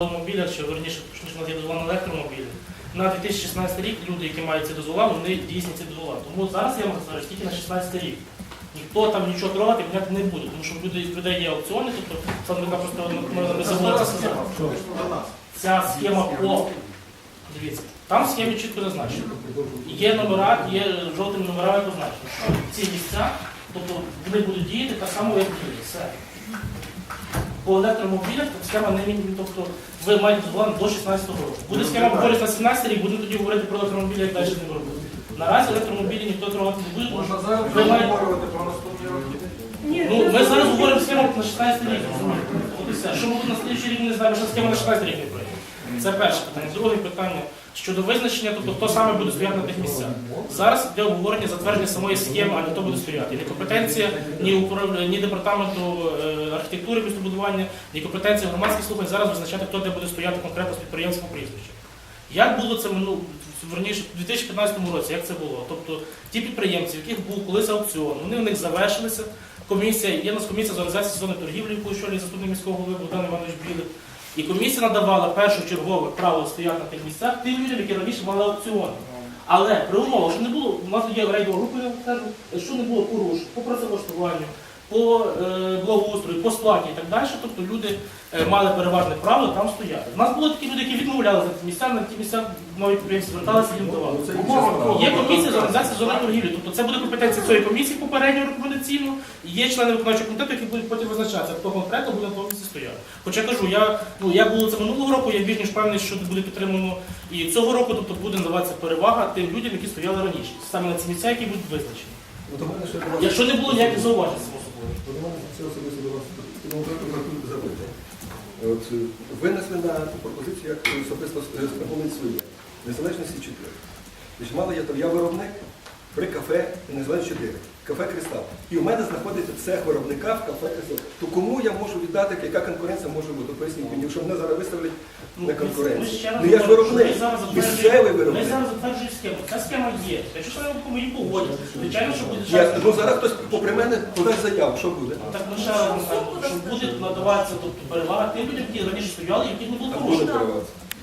автомобілях, чи верніше, точніше, є дозвола на електромобілі. На 2016 рік люди, які мають ці дозвола, вони дійсні ці дозвола. Тому зараз я вам кажу, тільки на 16 рік. Ніхто там нічого трогати міняти не буде, тому що в людей, є аукціони, тобто Сандрика просто ну, не забула. Ця схема по дивіться, там в схемі чітко зазначено. Є номера, є жовтими номерами позначено, ці місця, тобто вони будуть діяти так само, як діє. Все. По електромобілях схема не мінімум, тобто ви маєте дозволено до 16 року. Буде схема говорити на 17 рік, будемо тоді говорити про електромобілі, як далі не робити. Наразі електромобілі ніхто трогати не буде. Можна зараз Ви маєте- говорити про наступні роки. Ну, ми зараз говоримо схему на 16 рік. Що буде на слідчий рік, не знаємо, що схема на 16 рік не пройде. Це перше питання. Друге питання щодо визначення, тобто хто саме буде стояти на тих місцях. Зараз йде обговорення затвердження самої схеми, а не хто буде стояти. Ні компетенція, ні, управ- ні департаменту е, архітектури містобудування, ні компетенція громадських слухань зараз визначати, хто де буде стояти конкретно з підприємства прізвища. Як було це мину, верніше, в 2015 році, як це було? Тобто ті підприємці, в яких був колись аукціон, вони в них завершилися. Комісія, є у нас комісія з організації сезонної торгівлі, яку очолює заступник міського голови Богдан Іванович Білик. І комісія надавала першочергове право стояти на тих місцях тим людям, які раніше мали аукціони. Але при умовах, що не було, у нас є рейдові я вам кажу, що не було порушень по працевлаштуванню, по е, благоустрою, по сплаті і так далі, тобто люди е, мали переважне право там стояти. У нас були такі люди, які відмовлялися на ті місця, на ті місця нові підприємці зверталися і їм давали. Є комісія з організації зони торгівлі, тобто це буде компетенція цієї комісії попередньо рекомендаційно, і є члени виконавчого комітету, які будуть потім визначатися, хто конкретно буде на тому місці стояти. Хоча кажу, я ну як було це минулого року, я більш ніж певний, що буде підтримано і цього року, тобто буде надаватися перевага тим людям, які стояли раніше, саме на ці місця, які будуть визначені. Ну, Якщо не було ніяких зауважень, От, е, винесли на пропозицію як особисто страховник своє. Незалежності 4. Тобто, мало я там, я виробник при кафе Незалежність 4. Кафе Кристал. І у мене знаходиться цех виробника в кафе Кристал. То кому я можу віддати, яка конкуренція може бути? Поясніть мені, якщо мене зараз виставлять на конкуренцію. Ну я ж говоримо, виробник, ми зараз місцевий затверджуємо- Ми зараз затверджуємо схему. Ця схема є. Якщо її погодять, звичайно, що буде Я, ну зараз хтось попри мене подасть заяву, що буде? Так ми ще що буде надаватися тобто, перевага тим людям, які раніше стояли, які не було А буде переватися.